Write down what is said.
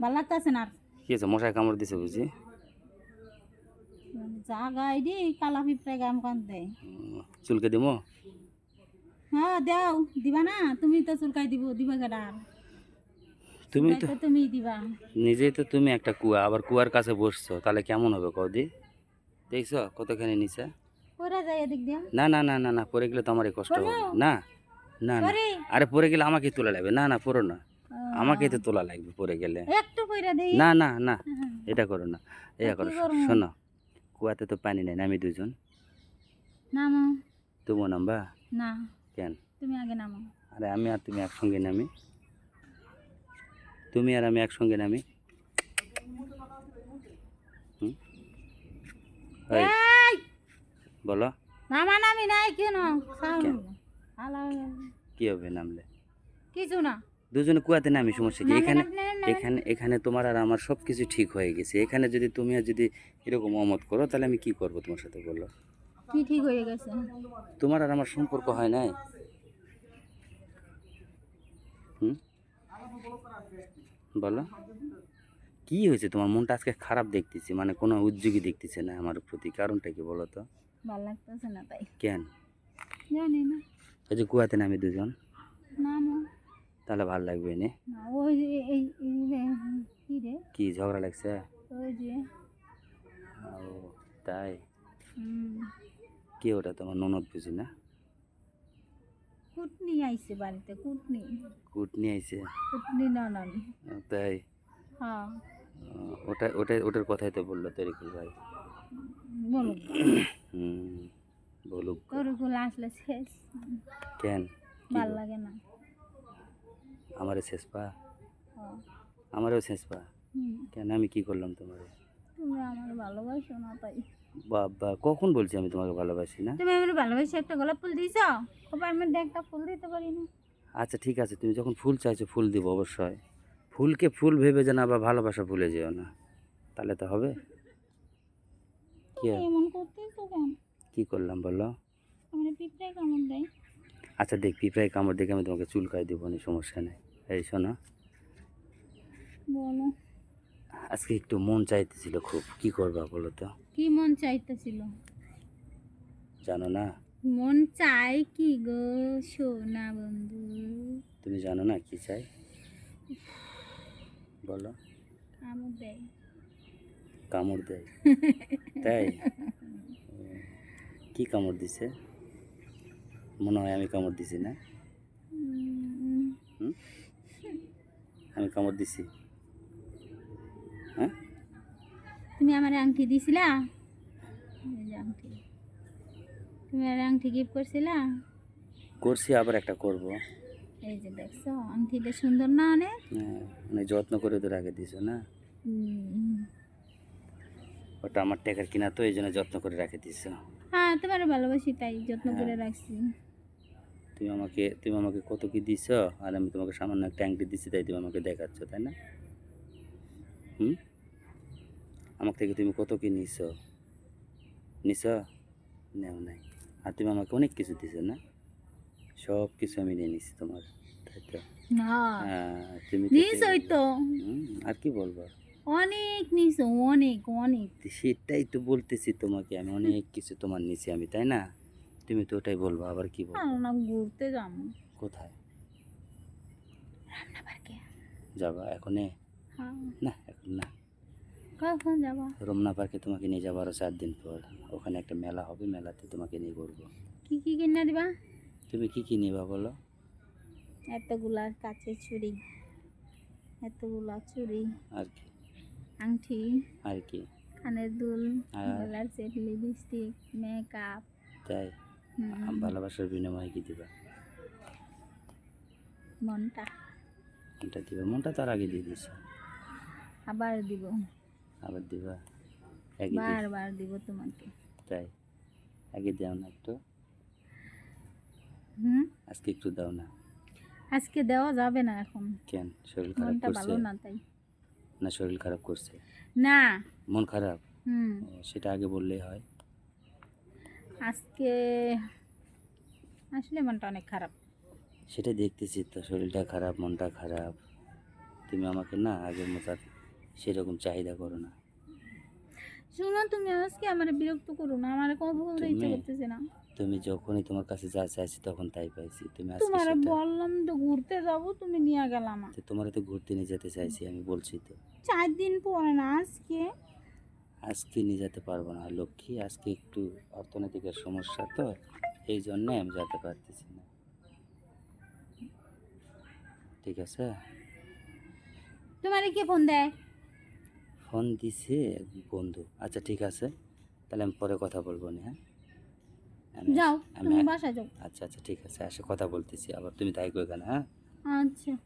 ভালো লাগতেছে না কি আছে মশায় কামড় দিছে বুঝি? যা গাই দি কালা পিঁপড়ে গাম কান উম, চুলকে দিমো? হ্যাঁ দেও। দিবা না? তুমি তো চুলকাই দিব দিবা কেডা তুমি তো তুমি দিবা। নিজেই তো তুমি একটা কুয়া আবার কুয়ার কাছে বসছো তাহলে কেমন হবে কদি দেখছ কতখানি নিচে? পরে যাই এদিক দিয়া। না না না না না পরে গেলে তো আমারই কষ্ট হবে। না না না। আরে পরে গেলে আমাকে তুলে লাগবে না না পড়ো না। আমাকেই তো তোলা লাগবে পরে গেলে। একটু পরে দেই। না না না হ্যাঁ। এটা করো না এটা করো। শোনো কুয়াতে তো পানি নেই আমি দুজন নামো তুমিও নামবা? না। কেন? তুমি আগে নামো। আরে আমি আর তুমি একসঙ্গে নামি। তুমি আর আমি একসঙ্গে নামি। বলো। নামা নামি নাই কেন? কি হবে নামলে? কিছু না। দুজনে কুয়াতে নামি সমস্যা কি? এখানে। এখানে এখানে তোমার আর আমার সব কিছু ঠিক হয়ে গেছে। এখানে যদি তুমি আর যদি এরকম অমত করো তাহলে আমি কি করব তোমার সাথে বলো? কি ঠিক হয়ে গেছে? তোমার আর আমার সম্পর্ক হয় নাই? হুম? বলো। কি হয়েছে তোমার? মনটা আজকে খারাপ দেখতেছি মানে কোনো উদ্যোগী দেখতেছে না আমার প্রতি। কারণটা কি বলো তো? ভালো লাগতেছে না তাই। কেন? জানি না। ওই যে কুয়াতে নামি দুজন। তাহলে ভালো লাগবে নে কি ঝগড়া লাগছে? ও তাই? কি ওটা তোমার ননদ বুঝি না? কুটনি আইছে বাড়িতে কুটনি। কুট নিয়ে আইছে? কুটনি ননন ও, তাই? হ্যাঁ। ওটা ওটা ওটার কথাই তো বলল তরিকুল ভাই। বলুক। হুম বলুক। তরুকুল আসলে শেষ। কেন? ভালো লাগে না। আমারে শেষ পা। আমারও শেষ পা। কেন আমি কি করলাম তোমারে? তুমি আমার ভালোবাসো না তাই। বাবা কখন বলছি আমি তোমাকে ভালোবাসি না? তুমি আমার ভালোবাসে একটা গোলাপ ফুল দিছ কবার মধ্যে একটা ফুল দিতে পারি না আচ্ছা ঠিক আছে তুমি যখন ফুল চাইছো ফুল দিব অবশ্যই। ফুলকে ফুল ভেবে যেন আবার ভালোবাসা ভুলে যেও না। তাহলে তো হবে। কি? এমন করতেছো কেন? কি করলাম বলো? আমার পিঁপড়ে কেমন দেয়। আচ্ছা দেখ পিঁপড়ায় কামড় দেখে আমি তোমাকে চুলকাই দেবো না সমস্যা নেই। এই শোনো। বলো। আজকে একটু মন চাইতেছিল খুব। কি করবা বলো তো? কি মন চাইতেছিল? জানো না? মন চাই কি গো সোনা বন্ধু। তুমি জানো না কি চাই? বলো। আমার দেয়। কামড় দেয়। তাই? কি কামড় দিছে? মনে হয় আমি কামড় দিছি না উম, হুম আমি কামড় দিছি। হ্যাঁ? তুমি আমার আংটি দিছিলা? আংটি। তুমি আর আংটি গিফট করছিলা? করছি আবার একটা করব। এই যে দেখছ আংটিটা সুন্দর না অনেক? হ্যাঁ, মানে যত্ন করে তো রাখে দিছো না? ওটা আমার টেকার কিনা তো এই জন্য যত্ন করে রাখে দিছো। হ্যাঁ তোমার ভালোবাসি তাই যত্ন করে হ্যাঁ। রাখছি। তুমি আমাকে তুমি আমাকে কত কি দিছো? আর আমি তোমাকে সামান্য একটা আংটি দিচ্ছি তাই তুমি আমাকে দেখাচ্ছ তাই না? হুম? আমার থেকে তুমি কত কি নিছো? নিছো? নেও নাই। আর তুমি আমাকে অনেক কিছু দিছো না? সব কিছু আমি নিয়ে নিছি তোমার তাই তো? হ্যাঁ তুমি তো আর কি বলব? অনেক নিছো অনেক অনেক। সেটাই তো বলতেছি তোমাকে আমি অনেক কিছু তোমার নিছি আমি তাই না? তুমি তো ওটাই বলব আবার কি বলব? আর না ঘুরতে যাব। কোথায়? রান্না পার্কে যাবা এখনে? হ্যাঁ। না এখন না। কখন যাবা? রমনা পার্কে তোমাকে নিয়ে যাব আরও চার দিন পর। ওখানে একটা মেলা হবে মেলাতে তোমাকে নিয়ে ঘুরবো। কি কি কিনে দিবা? তুমি কি কি নিবা বলো? এতগুলা কাছে চুড়ি। এতগুলা চুড়ি। আর কি? আংটি আর কি? কানের দুল আর? গলার সেট লিপস্টিক মেকআপ তাই? ভালোবাসার বিনিময়ে কি দিবা? মনটা। মনটা দিবা? মনটা তার আগে দিয়ে দিছো আবার দিব। আবার দিবা? বারবার দিব তোমাকে। তাই? আগে দাও না একটু। হুম? আজকে একটু দাও না। আজকে দেওয়া যাবে না এখন। কেন? শরীর খারাপ মনটা করছে? ভালো না তাই। না শরীর খারাপ করছে? না। মন খারাপ? হুম। সেটা আগে বললেই হয়। আজকে আসলে মনটা অনেক খারাপ। সেটা দেখতেছি তো শরীরটা খারাপ মনটা খারাপ। তুমি আমাকে না আগের মতো সেরকম চাহিদা করো না। শোনো তুমি আজকে আমার বিরক্ত করো না আমার বলতে ইচ্ছে করতেছে না। তুমি যখনই তোমার কাছে যা চাইছি তখন তাই পাইছি। তুমি আজকে তোমার বললাম তো ঘুরতে যাব তুমি নিয়ে গেলাম তো তোমার তো ঘুরতে নিয়ে যেতে চাইছি আমি বলছি তো। চার দিন পরে না আজকে আজকে নিয়ে যেতে পারব না লক্ষ্মী। আজকে একটু অর্থনৈতিকের সমস্যা তো এই জন্যে আমি যেতে পারতেছি না। ঠিক আছে? তোমার কে ফোন দেয়? ফোন দিছে এক বন্ধু। আচ্ছা ঠিক আছে। তাহলে আমি পরে কথা বলব না হ্যাঁ? আমি- যাও আমি তুমি বাসায় যাও। আচ্ছা আচ্ছা ঠিক আছে। আসে কথা বলতেছি আবার। তুমি তাই কই কেন হ্যাঁ? আচ্ছা।